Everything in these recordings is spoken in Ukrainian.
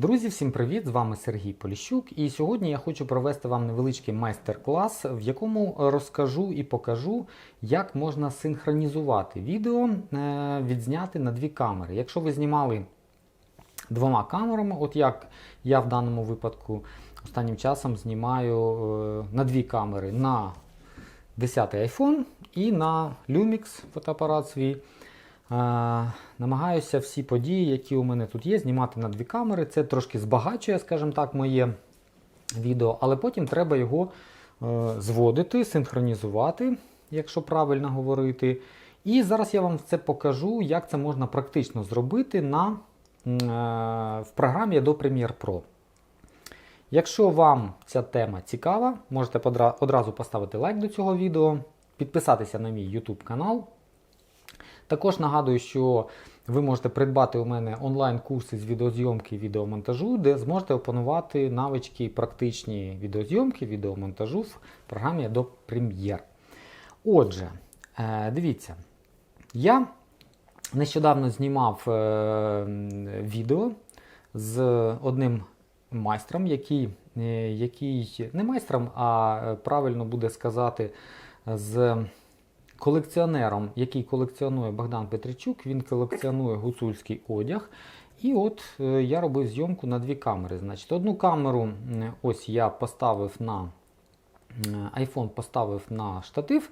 Друзі, всім привіт! З вами Сергій Поліщук, і сьогодні я хочу провести вам невеличкий майстер-клас, в якому розкажу і покажу, як можна синхронізувати відео, е, відзняти на дві камери. Якщо ви знімали двома камерами, от як я в даному випадку останнім часом знімаю е, на дві камери на 10 iPhone і на Lumix фотоапарат свій. Намагаюся всі події, які у мене тут є, знімати на дві камери. Це трошки збагачує, скажімо так, моє відео, але потім треба його е, зводити, синхронізувати, якщо правильно говорити. І зараз я вам це покажу, як це можна практично зробити на, е, в програмі Adobe Premiere Pro. Якщо вам ця тема цікава, можете одразу поставити лайк до цього відео, підписатися на мій YouTube канал. Також нагадую, що ви можете придбати у мене онлайн-курси з відеозйомки і відеомонтажу, де зможете опанувати навички практичні відеозйомки, відеомонтажу в програмі Adobe Premiere. Отже, е, дивіться, я нещодавно знімав е, відео з одним майстром, який, е, який не майстром, а правильно буде сказати, з колекціонером, який колекціонує Богдан Петричук, він колекціонує гуцульський одяг. І от е, я робив зйомку на дві камери. Значить, одну камеру ось я поставив на iPhone поставив на штатив,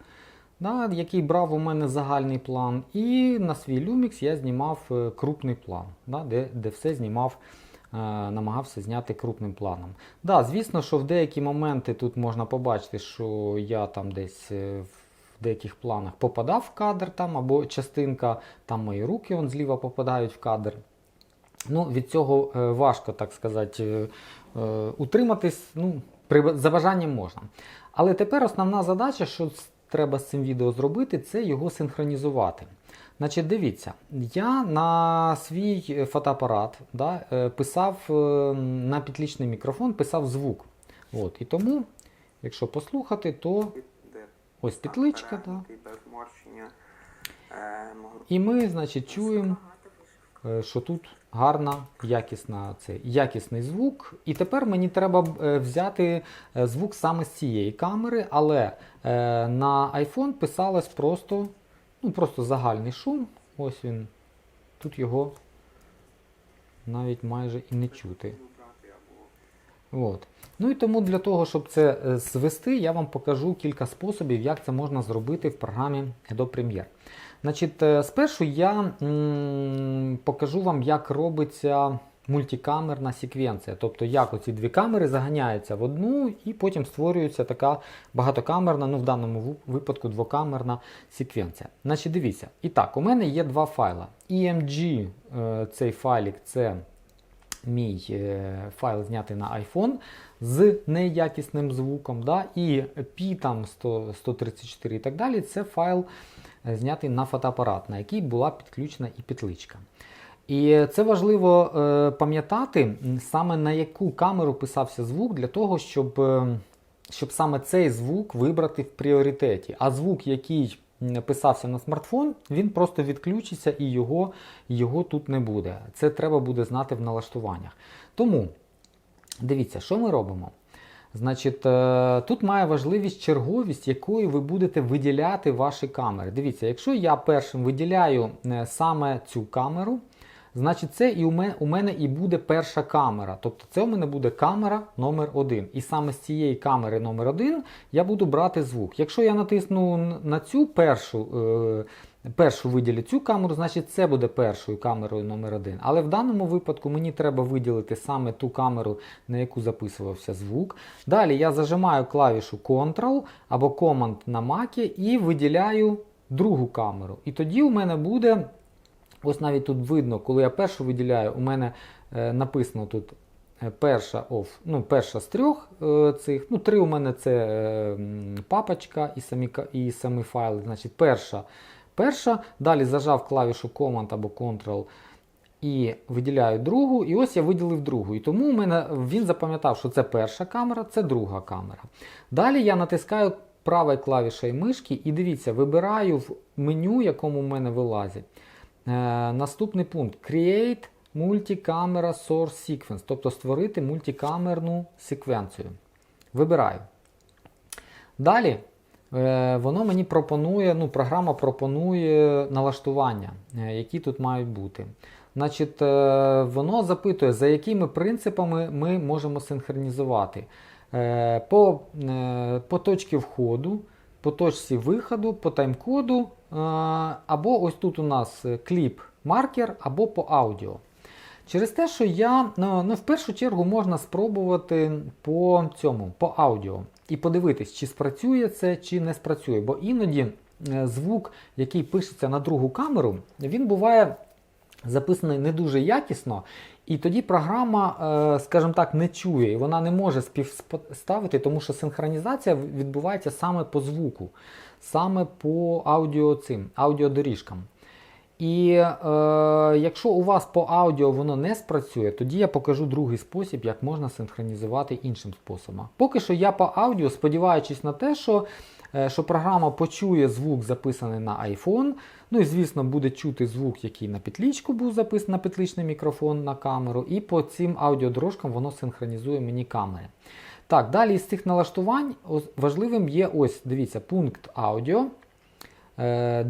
да, який брав у мене загальний план. І на свій Lumix я знімав е, крупний план, да, де, де все знімав. е, Намагався зняти крупним планом. Да, звісно, що в деякі моменти тут можна побачити, що я там десь деяких планах попадав в кадр там, або частинка, там мої руки он зліва попадають в кадр. Ну, від цього е, важко, так сказати, е, е, утриматись. Ну, при за бажанням можна. Але тепер основна задача, що треба з цим відео зробити, це його синхронізувати. Значить, дивіться, я на свій фотоапарат да, писав на підлічний мікрофон, писав звук. От, і тому, якщо послухати, то ось петличка. Да. Е, І ми, значить, чуємо, е, що тут гарна, якісна, це, якісний звук. І тепер мені треба е, взяти звук саме з цієї камери, але на iPhone писалось просто, ну, просто загальний шум. Ось він. Тут його навіть майже і не чути. От. Ну і тому для того, щоб це е, звести, я вам покажу кілька способів, як це можна зробити в програмі Adobe Premiere. Значить, е, спершу я покажу вам, як робиться мультикамерна секвенція. Тобто, як оці дві камери заганяються в одну і потім створюється така багатокамерна, ну в даному випадку двокамерна секвенція. Значить, дивіться. І так, у мене є два файла. EMG, е, цей файлик, це мій е, файл знятий на iPhone з неякісним звуком. Да? І P 100, 134 і так далі це файл е, знятий на фотоапарат, на який була підключена і петличка. І це важливо е, пам'ятати саме на яку камеру писався звук, для того, щоб, щоб саме цей звук вибрати в пріоритеті. А звук, який писався на смартфон, він просто відключиться і його, його тут не буде. Це треба буде знати в налаштуваннях. Тому дивіться, що ми робимо. Значить, е, тут має важливість черговість, якою ви будете виділяти ваші камери. Дивіться, якщо я першим виділяю е, саме цю камеру, значить це і у мене, у мене і буде перша камера. Тобто це у мене буде камера номер 1. І саме з цієї камери номер 1 я буду брати звук. Якщо я натисну на цю першу, е, першу виділю цю камеру, значить це буде першою камерою номер 1. Але в даному випадку мені треба виділити саме ту камеру, на яку записувався звук. Далі я зажимаю клавішу Ctrl або Command на Mac і виділяю другу камеру. І тоді у мене буде. Ось навіть тут видно, коли я першу виділяю, у мене е, написано тут е, перша off, ну, перша з трьох е, цих. Ну, три у мене це папочка і самі, і самі файли. Значить, перша, перша. Далі зажав клавішу Command або Ctrl і виділяю другу. І ось я виділив другу. І тому у мене він запам'ятав, що це перша камера, це друга камера. Далі я натискаю правою клавішою мишки і дивіться, вибираю в меню, якому в мене вилазить. Е, наступний пункт Create Multi-Camera Source Sequence, тобто створити мультикамерну секвенцію. Вибираю. Далі е, воно мені пропонує, ну, програма пропонує налаштування, е, які тут мають бути. Значить, воно запитує, за якими принципами ми можемо синхронізувати. По, по точці входу, по точці виходу, по тайм-коду, або ось тут у нас е, кліп-маркер, або по аудіо. Через те, що я ну, ну, в першу чергу можна спробувати по цьому, по аудіо, і подивитись, чи спрацює це, чи не спрацює. Бо іноді е, звук, який пишеться на другу камеру, він буває записаний не дуже якісно, і тоді програма, е, скажімо так, не чує, і вона не може співставити, тому що синхронізація відбувається саме по звуку, саме по аудіо цим, аудіодоріжкам. І е, якщо у вас по аудіо воно не спрацює, тоді я покажу другий спосіб, як можна синхронізувати іншим способом. Поки що я по аудіо, сподіваючись на те, що, е, що програма почує звук, записаний на iPhone. Ну і звісно, буде чути звук, який на петлічку був записаний на петличний мікрофон на камеру, і по цим аудіодорожкам воно синхронізує мені камери. Так, далі з цих налаштувань важливим є ось, дивіться, пункт аудіо. Е,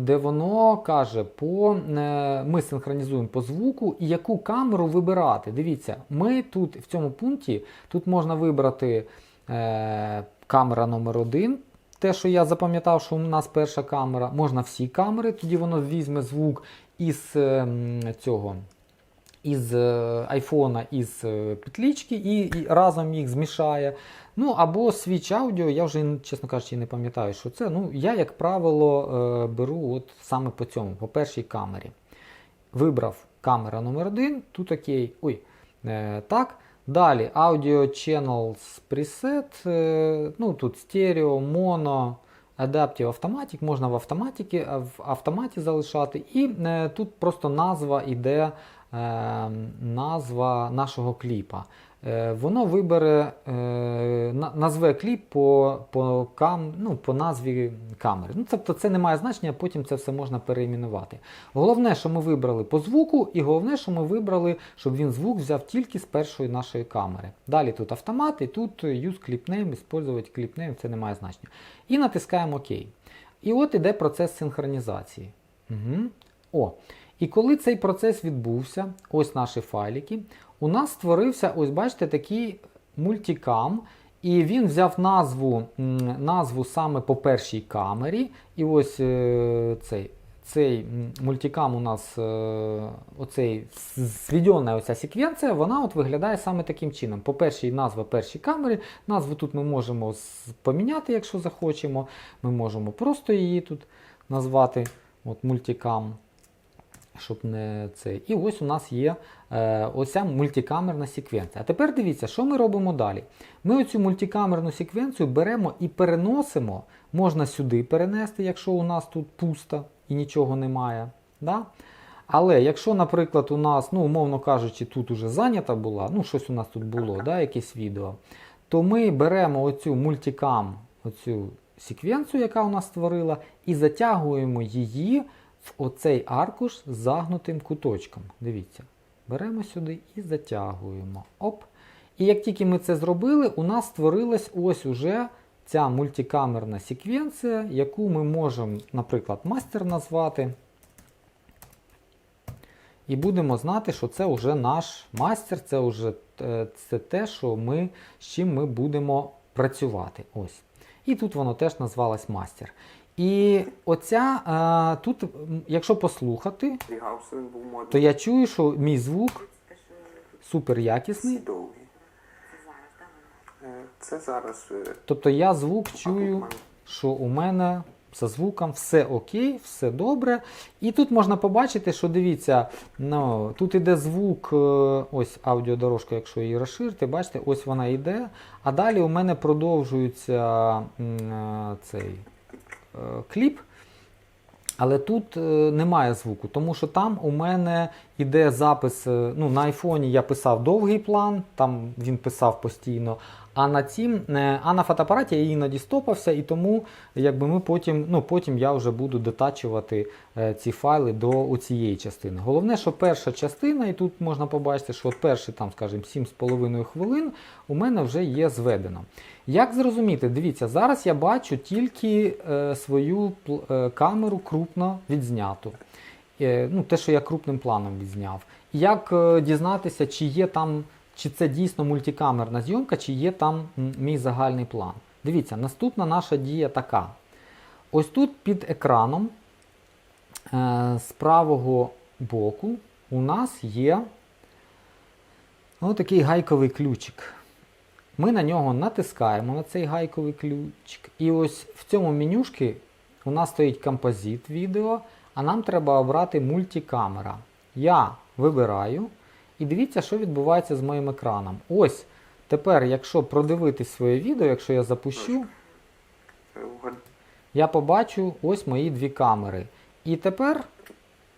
де воно, каже, по, е, ми синхронізуємо по звуку і яку камеру вибирати. Дивіться, ми тут в цьому пункті тут можна вибрати е, камера номер 1 те, що я запам'ятав, що у нас перша камера, можна всі камери, тоді воно візьме звук із е, цього. Із е, айфона, із е, петлічки і, і разом їх змішає. Ну або свіч аудіо, я вже, чесно кажучи, не пам'ятаю, що це. Ну, Я, як правило, е, беру от саме по цьому, по першій камері. Вибрав камера номер 1 тут окей. Ой, е, так. Далі Audio Channels Preset. Ну, тут стерео, моно, Adaptive Automatic, можна в автоматіки, в автоматі залишати. І тут просто назва іде назва нашого кліпа. Е, воно вибере, е, назве кліп по, по, кам, ну, по назві камери. Ну, тобто це не має значення, потім це все можна переіменувати. Головне, що ми вибрали по звуку, і головне, що ми вибрали, щоб він звук взяв тільки з першої нашої камери. Далі тут автомат, і тут use clip name, name, це не має значення. І натискаємо ОК. І от іде процес синхронізації. Угу. О. І коли цей процес відбувся, ось наші файлики, у нас створився, ось бачите, такий мультикам, і він взяв назву, назву саме по першій камері. І ось е, цей, цей мультикам у нас, е, оцей зведена оця секвенція, вона от виглядає саме таким чином. По першій назва першій камери. Назву тут ми можемо поміняти, якщо захочемо. Ми можемо просто її тут назвати от мультикам щоб не це. І ось у нас є е, оця мультикамерна секвенція. А тепер дивіться, що ми робимо далі. Ми оцю мультикамерну секвенцію беремо і переносимо. Можна сюди перенести, якщо у нас тут пусто і нічого немає. Да? Але якщо, наприклад, у нас, ну, умовно кажучи, тут уже зайнята була, ну, щось у нас тут було, да, якесь відео, то ми беремо оцю мультикам, оцю секвенцію, яка у нас створила, і затягуємо її в оцей аркуш з загнутим куточком. Дивіться, беремо сюди і затягуємо. Оп. І як тільки ми це зробили, у нас створилась ось уже ця мультикамерна секвенція, яку ми можемо, наприклад, мастер назвати. І будемо знати, що це вже наш мастер, це вже е, це те, що ми, з чим ми будемо працювати. Ось. І тут воно теж назвалось мастер. І оця, е, тут, якщо послухати, то я чую, що мій звук супер якісний. Е, Це зараз е, Тобто я звук чую, що у мене за звуком все окей, все добре. І тут можна побачити, що дивіться, ну, тут іде звук, е, ось аудіодорожка, якщо її розширити, бачите, ось вона йде. А далі у мене продовжується е, цей е, кліп. Але тут е, немає звуку, тому що там у мене іде запис. е, Ну, на айфоні я писав довгий план, там він писав постійно. А на цім, е, а на фотоапараті я іноді стопався, і тому якби ми потім, ну, потім я вже буду детачувати е, ці файли до цієї частини. Головне, що перша частина, і тут можна побачити, що от перші там, скажімо, 7,5 хвилин у мене вже є зведено. Як зрозуміти? Дивіться, зараз я бачу тільки е, свою пл- е, камеру крупно відзняту. Ну, те, що я крупним планом відзняв. Як дізнатися, чи є там, чи це дійсно мультикамерна зйомка, чи є там мій загальний план. Дивіться, наступна наша дія така. Ось тут під екраном е, з правого боку у нас є такий гайковий ключик. Ми на нього натискаємо на цей гайковий ключик. І ось в цьому менюшки у нас стоїть композит відео, а нам треба обрати мультикамера. Я вибираю. І дивіться, що відбувається з моїм екраном. Ось тепер, якщо продивитись своє відео, якщо я запущу, я побачу ось мої дві камери. І тепер,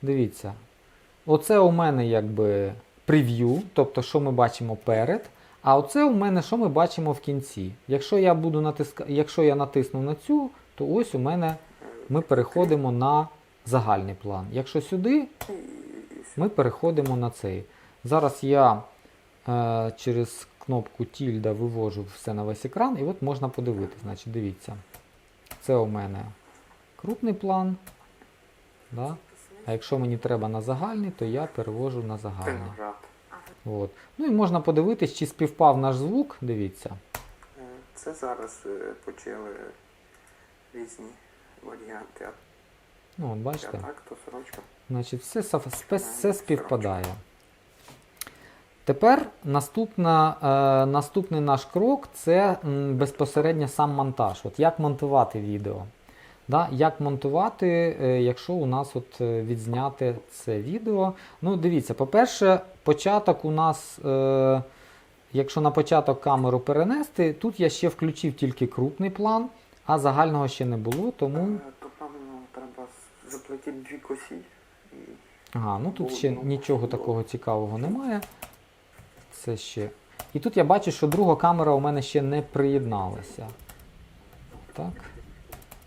дивіться, оце у мене якби прев'ю, тобто, що ми бачимо перед. А оце у мене, що ми бачимо в кінці. Якщо я буду натиска... Якщо я натисну на цю, то ось у мене ми переходимо на загальний план. Якщо сюди, ми переходимо на цей. Зараз я е, через кнопку тільда вивожу все на весь екран, і от можна подивитися. Значить, дивіться. Це у мене крупний план. Да? А якщо мені треба на загальний, то я перевожу на загальний. От. Ну і можна подивитись, чи співпав наш звук. Дивіться. Е, Це зараз е, почали різні варіанти. Ну, от бачите? Значить, все, все співпадає. Тепер наступна, е, наступний наш крок це м, безпосередньо сам монтаж. От як монтувати відео. Да? Як монтувати, е, якщо у нас от е, відзняти це відео. Ну, дивіться, по-перше, початок у нас, е, якщо на початок камеру перенести, тут я ще включив тільки крупний план, а загального ще не було, тому. Е, То певно треба заплатити дві косі. Ага, ну тут ще ну, нічого такого цікавого немає. Це ще. І тут я бачу, що друга камера у мене ще не приєдналася. Так.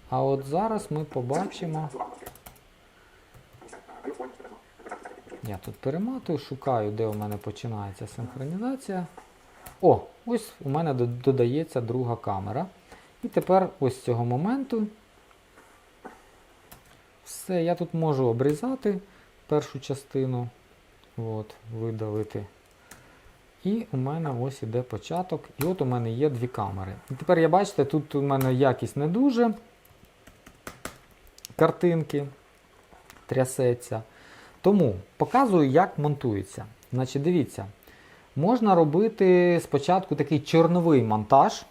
А от зараз ми побачимо. Я тут перематую, шукаю, де у мене починається синхронізація. О, ось у мене додається друга камера. І тепер ось з цього моменту. Все, я тут можу обрізати першу частину. От, видалити. І у мене ось іде початок. І от у мене є дві камери. І тепер я бачите, тут у мене якість не дуже. Картинки трясеться. Тому показую, як монтується. Значить, дивіться, можна робити спочатку такий чорновий монтаж.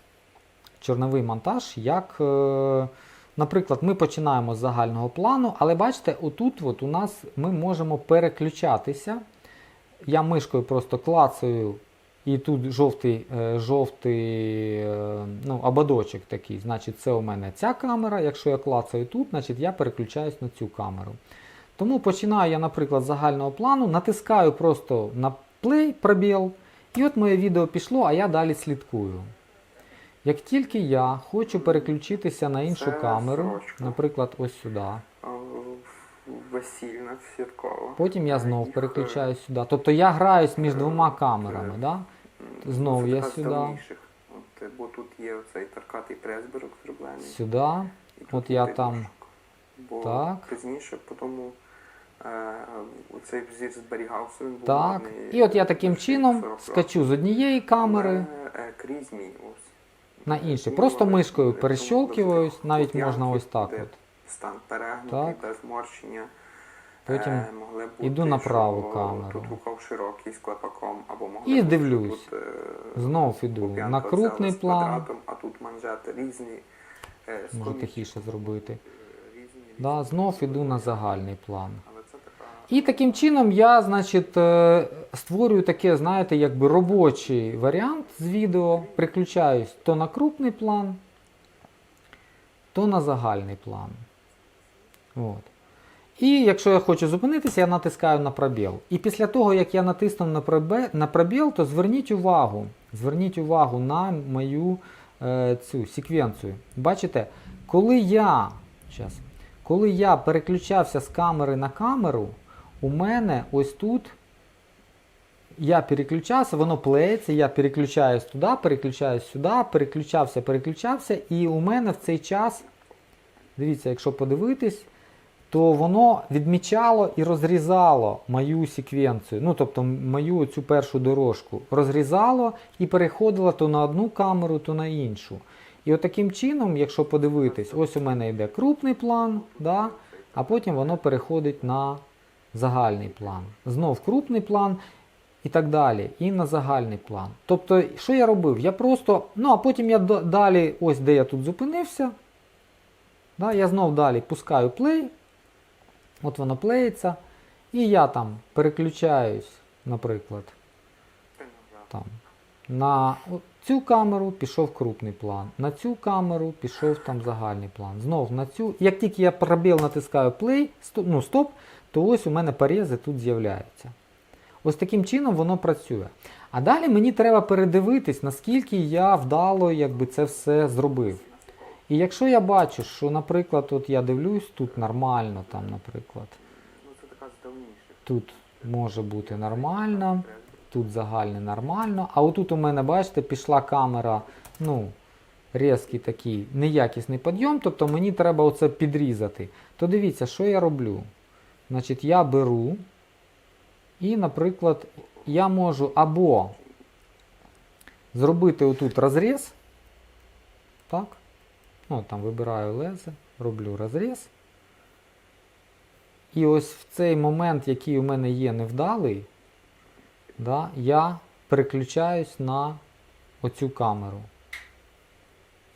Чорновий монтаж, як, е, наприклад, ми починаємо з загального плану, але бачите, отут от у нас ми можемо переключатися. Я мишкою просто клацаю, і тут жовтий, е, жовтий е, ну, ободочок такий. Значить, це у мене ця камера. Якщо я клацаю тут, значить я переключаюсь на цю камеру. Тому починаю я, наприклад, з загального плану, натискаю просто на play, пробіл, і от моє відео пішло, а я далі слідкую. Як тільки я хочу переключитися на іншу камеру, наприклад, ось сюди, весільна, святкова. потім я Е, знов їх, переключаюсь сюди. Тобто я граюсь між двома камерами. Да? м, Знов це я сюди. От, е, бо тут є оцей таркатий пресберок зроблений. Сюди. От я там- Бо Так. пізніше потім е, оцей взір зберігався, він був Так. І от я таким чином скачу з однієї камери е, крізь мій ось. на іншу. Просто мишкою е, перещолкиваюсь, навіть можна ось так. от. Стан перегнутий, Так. без морщення. Потім Е, могли бути, іду на що праву камеру. Тут рукав широкий з клепаком, або могли І бути, дивлюсь. Тут, е, Знов іду на крупний з план. квадратом, а тут манжети різні. е, з Можу тихіше зробити. е, різні, Да, знов іду на загальний план. Але це така... І таким чином я, значить, е, створюю таке, знаєте, якби робочий варіант з відео, приключаюсь то на крупний план, то на загальний план. От. І якщо я хочу зупинитися, я натискаю на пробіл. І після того, як я натиснув на пробе- на пробіл, то зверніть увагу, зверніть увагу на мою е, цю секвенцію. Бачите, коли я, щас, коли я переключався з камери на камеру, у мене ось тут я переключався, воно плеється, я переключаюсь туди, переключаюсь сюди, переключався, переключався, і у мене в цей час, дивіться, якщо подивитись, то воно відмічало і розрізало мою секвенцію, ну тобто мою цю першу дорожку. Розрізало і переходило то на одну камеру, то на іншу. І от таким чином, якщо подивитись, ось у мене йде крупний план, да, а потім воно переходить на загальний план. Знов крупний план і так далі, і на загальний план. Тобто, що я робив? Я просто, ну а потім я далі, ось де я тут зупинився, да, я знов далі пускаю плей, от воно плеється, і я там переключаюсь, наприклад, там, на цю камеру пішов крупний план, на цю камеру пішов там загальний план. Знов на цю. Як тільки я пробіл натискаю play, стоп, ну, стоп, то ось у мене порізи тут з'являються. Ось таким чином воно працює. А далі мені треба передивитись, наскільки я вдало якби, це все зробив. І якщо я бачу, що, наприклад, от я дивлюсь, тут нормально, там, наприклад, Ну тут може бути нормально, тут загальне нормально. А отут у мене, бачите, пішла камера, ну, різкий такий неякісний підйом, тобто мені треба оце підрізати. То дивіться, що я роблю. Значить, я беру і, наприклад, я можу або зробити отут розріз. Так. Ну, там вибираю лезе, роблю розріз. І ось в цей момент, який у мене є невдалий, да, я переключаюсь на оцю камеру.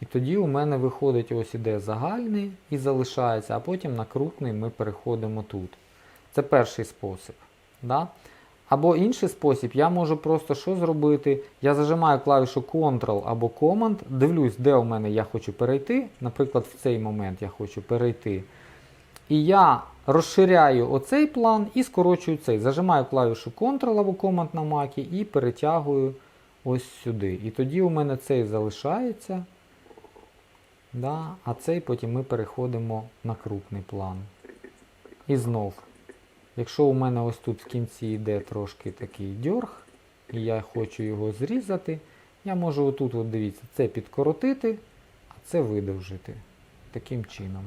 І тоді у мене виходить ось іде загальний і залишається, а потім на крупний ми переходимо тут. Це перший спосіб. Да? Або інший спосіб, я можу просто що зробити? Я зажимаю клавішу Ctrl або Command, дивлюсь, де у мене я хочу перейти. Наприклад, в цей момент я хочу перейти. І я розширяю оцей план і скорочую цей. Зажимаю клавішу Ctrl або Command на Mac і перетягую ось сюди. І тоді у мене цей залишається. Да, а цей потім ми переходимо на крупний план. І знов. Якщо у мене ось тут в кінці йде трошки такий дьорг, і я хочу його зрізати, я можу отут, от дивіться, це підкоротити, а це видовжити. Таким чином.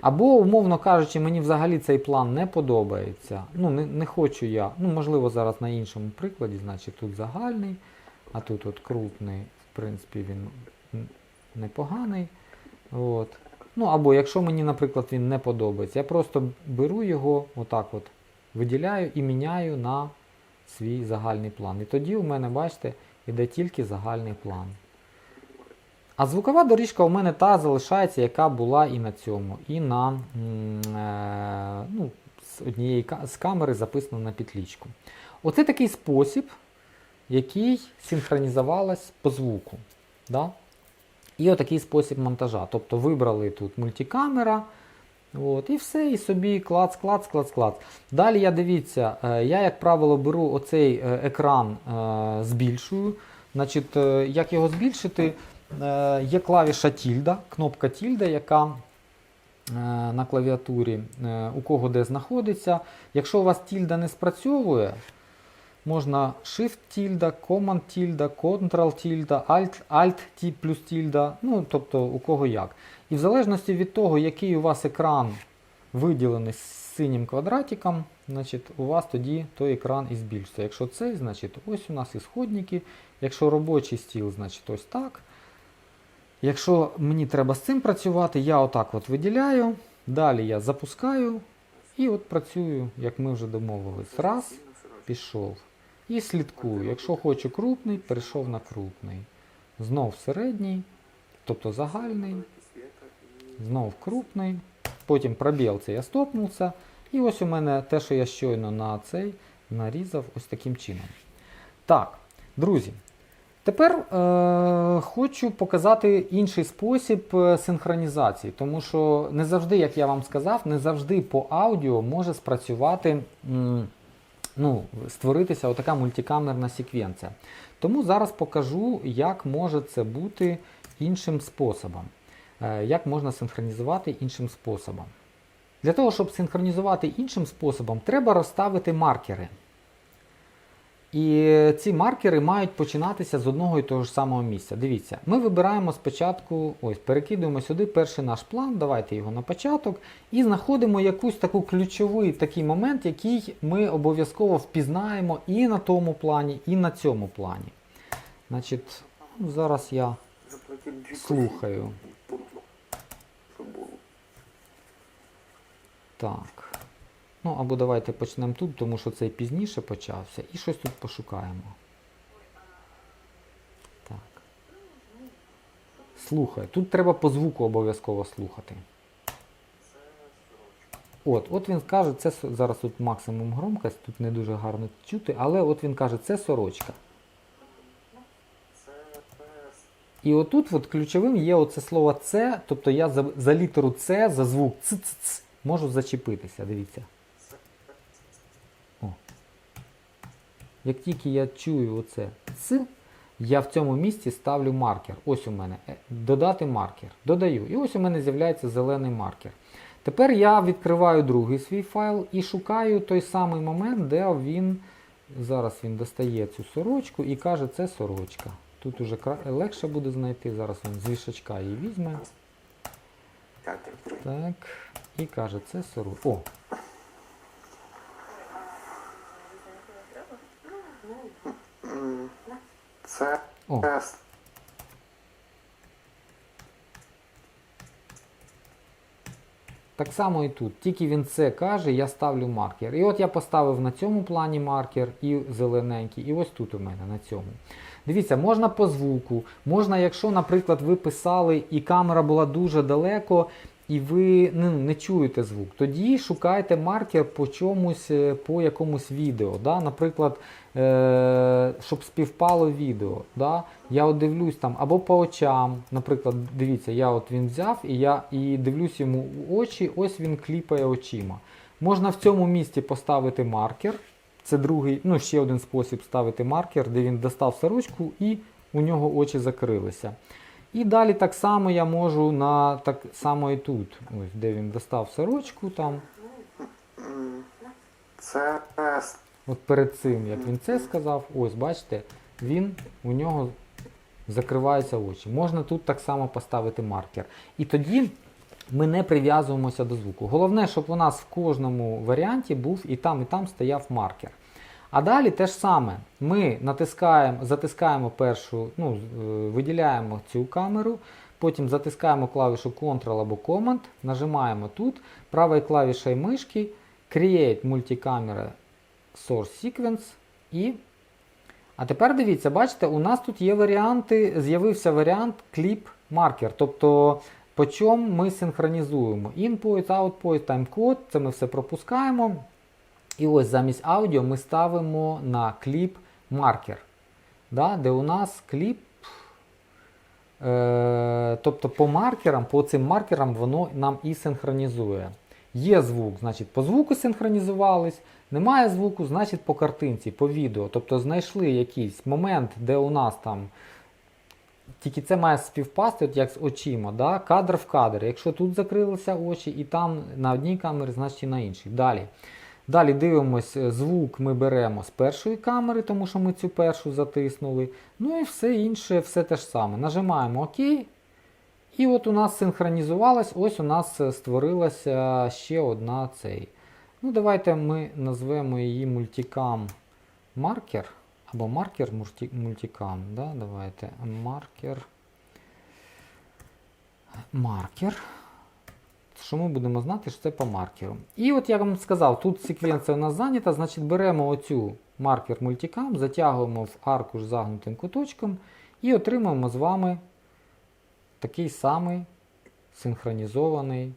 Або, умовно кажучи, мені взагалі цей план не подобається. Ну, не, не хочу я. Ну, можливо, зараз на іншому прикладі, значить тут загальний, а тут от крупний, в принципі, він непоганий. От. Ну, або якщо мені, наприклад, він не подобається, я просто беру його, отак от, виділяю і міняю на свій загальний план. І тоді у мене, бачите, йде тільки загальний план. А звукова доріжка у мене та залишається, яка була і на цьому, і на е, ну, з однієї з камери записано на петлічку. Оце такий спосіб, який синхронізувалась по звуку. Да? І отакий спосіб монтажа. Тобто вибрали тут мультикамера. От, і все, і собі клац, клац, клац, клац. Далі я дивіться, е, я, як правило, беру оцей е, екран, е, збільшую. Значить, як його збільшити? Є клавіша тільда, кнопка тільда, яка на клавіатурі, у кого де знаходиться. Якщо у вас тільда не спрацьовує, можна Shift тільда, Command тільда, Ctrl тільда, Alt, Alt ті плюс тільда, ну тобто у кого як. І в залежності від того, який у вас екран виділений з синім квадратиком, значить, у вас тоді той екран і збільшиться. Якщо цей, значить ось у нас ісходники. Якщо робочий стіл, значить ось так. Якщо мені треба з цим працювати, я отак от виділяю. Далі я запускаю і от працюю, як ми вже домовились. Раз, пішов. І слідкую. Якщо хочу крупний, перейшов на крупний. Знов середній, тобто загальний, знов крупний. Потім пробіл це я стопнувся. І ось у мене те, що я щойно на цей нарізав ось таким чином. Так, друзі. Тепер е, хочу показати інший спосіб е, синхронізації, тому що не завжди, як я вам сказав, не завжди по аудіо може спрацювати, ну, створитися отака мультикамерна секвенція. Тому зараз покажу, як може це бути іншим способом. Е, як можна синхронізувати іншим способом. Для того, щоб синхронізувати іншим способом, треба розставити маркери. І ці маркери мають починатися з одного і того ж самого місця. Дивіться, ми вибираємо спочатку, ось, перекидуємо сюди перший наш план, давайте його на початок, і знаходимо якусь таку ключовий такий момент, який ми обов'язково впізнаємо і на тому плані, і на цьому плані. Значить, зараз я слухаю. Так. Ну, або давайте почнемо тут, тому що цей пізніше почався. І щось тут пошукаємо. Так. Слухай. Тут треба по звуку обов'язково слухати. От, от він каже, це зараз тут максимум громкость, тут не дуже гарно чути, але от він каже, це сорочка. І отут от ключовим є оце слово це, тобто я за, за літеру С, за звук ц, ц, ц можу зачепитися, дивіться. Як тільки я чую оце ц, я в цьому місці ставлю маркер. Ось у мене. е, Додати маркер. Додаю. І ось у мене з'являється зелений маркер. Тепер я відкриваю другий свій файл і шукаю той самий момент, де він. Зараз він достає цю сорочку і каже, це сорочка. Тут уже легше буде знайти. Зараз він з вішачка її візьме. Так. І каже, це сорочка. О, Це О. тест. Так само і тут. Тільки він це каже, я ставлю маркер. І от я поставив на цьому плані маркер і зелененький, і ось тут у мене на цьому. Дивіться, можна по звуку, можна, якщо, наприклад, ви писали і камера була дуже далеко, і ви ну, не чуєте звук, тоді шукайте маркер по чомусь, е, по якомусь відео. Да? Наприклад, е- щоб співпало відео. Да? Я от дивлюсь там або по очам. Наприклад, дивіться, я от він взяв і я і дивлюсь йому у очі, ось він кліпає очима. Можна в цьому місці поставити маркер. Це другий, ну ще один спосіб ставити маркер, де він достав сорочку і у нього очі закрилися. І далі так само я можу на так само і тут, ось де він достав сорочку там. Це. От перед цим, як він це сказав, ось бачите, він у нього закриваються очі. Можна тут так само поставити маркер. І тоді ми не прив'язуємося до звуку. Головне, щоб у нас в кожному варіанті був і там, і там стояв маркер. А далі те ж саме. Ми натискаємо, затискаємо першу, ну, е, виділяємо цю камеру, потім затискаємо клавішу Ctrl або Command, нажимаємо тут, правою клавішою мишки, Create Multicamera Source Sequence і. А тепер дивіться, бачите, у нас тут є варіанти, з'явився варіант Marker. Тобто, по чому ми синхронізуємо. Input, output, timecode, це ми все пропускаємо. І ось замість аудіо ми ставимо на кліп маркер. Да, де у нас кліп. Е, тобто по маркерам, по цим маркерам воно нам і синхронізує. Є звук, значить по звуку синхронізувались. Немає звуку, значить по картинці, по відео. Тобто знайшли якийсь момент, де у нас там. Тільки це має співпасти, от як з очима, да? кадр в кадр. Якщо тут закрилися очі, і там на одній камері, значить і на іншій. Далі. Далі дивимось, е, звук ми беремо з першої камери, тому що ми цю першу затиснули. Ну і все інше, все те ж саме. Нажимаємо ОК. І от у нас синхронізувалось, ось у нас е, створилася ще одна цей. Ну, давайте ми назвемо її мультикам маркер. Або маркер мульти- мультикам. Да? Давайте маркер. Маркер. Що ми будемо знати, що це по маркеру. І от я вам сказав, тут секвенція у нас зайнята, значить беремо оцю маркер мультикам, затягуємо в аркуш загнутим куточком і отримуємо з вами такий самий синхронізований.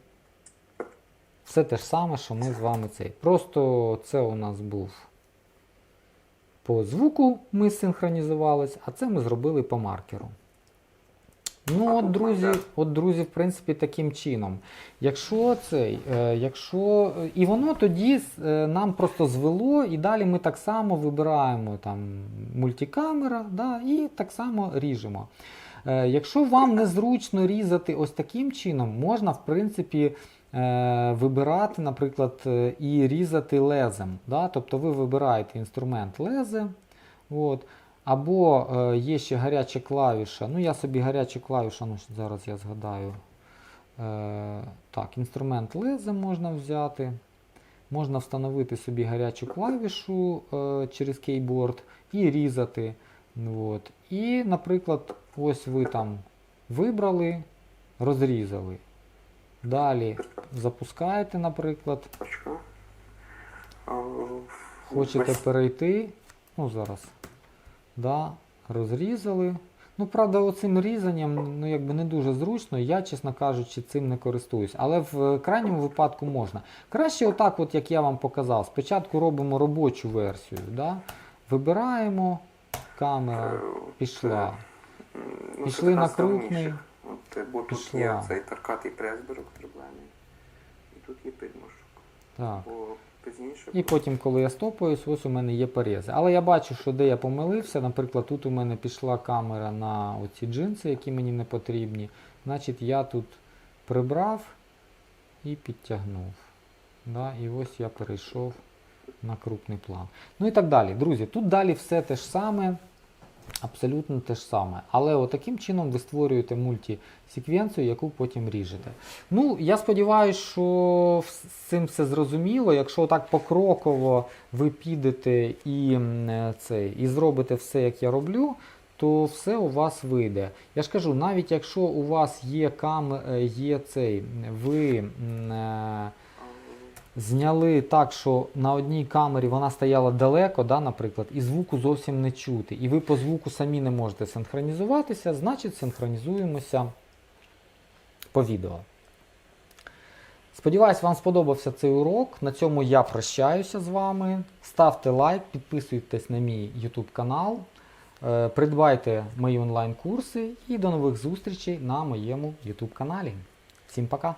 Все те ж саме, що ми з вами цей. Просто це у нас був По звуку ми синхронізувались, а це ми зробили по маркеру. Ну, от, друзі, от, друзі, в принципі, таким чином. Якщо цей, е, якщо, і воно тоді е, нам просто звело, і далі ми так само вибираємо там мультикамера, да, і так само ріжемо. Е, якщо вам незручно різати ось таким чином, можна, в принципі, вибирати, наприклад, і різати лезем. Да? Тобто ви вибираєте інструмент лезе. От. Або е, є ще гаряча клавіша. Ну, я собі гаряча клавіша, ну зараз я згадаю. Е, так, інструмент лезе можна взяти. Можна встановити собі гарячу клавішу е, через кейборд і різати. От. І, наприклад, ось ви там вибрали, розрізали. Далі запускаєте, наприклад, хочете перейти. Ну, зараз. Да, розрізали. Ну, правда, оцим різанням ну, якби не дуже зручно. Я, чесно кажучи, цим не користуюсь. Але в крайньому випадку можна. Краще, отак, от, як я вам показав. Спочатку робимо робочу версію. Да? Вибираємо, камера Е, пішла. ну, Пішли на крупний. От, е, бо тут Пішла. є цей таркатий пресберок зроблений. І тут є підмушок. Так. Бо пізніше. І потім, коли я стопаюсь, ось у мене є порізи. Але я бачу, що де я помилився. Наприклад, тут у мене пішла камера на оці джинси, які мені не потрібні. Значить, я тут прибрав і підтягнув. Да? І ось я перейшов на крупний план. Ну і так далі. Друзі, тут далі все те ж саме. Абсолютно те ж саме. Але отаким чином ви створюєте мультисеквенцію, яку потім ріжете. Ну, я сподіваюся, що з цим все зрозуміло. Якщо так покроково ви підете і, е, це, і зробите все, як я роблю, то все у вас вийде. Я ж кажу, навіть якщо у вас є кам, е, є цей, ви. е, Зняли так, що на одній камері вона стояла далеко, да, наприклад, і звуку зовсім не чути. І ви по звуку самі не можете синхронізуватися, значить синхронізуємося по відео. Сподіваюсь, вам сподобався цей урок. На цьому я прощаюся з вами. Ставте лайк, підписуйтесь на мій YouTube канал, е, придбайте мої онлайн-курси і до нових зустрічей на моєму YouTube каналі. Всім пока!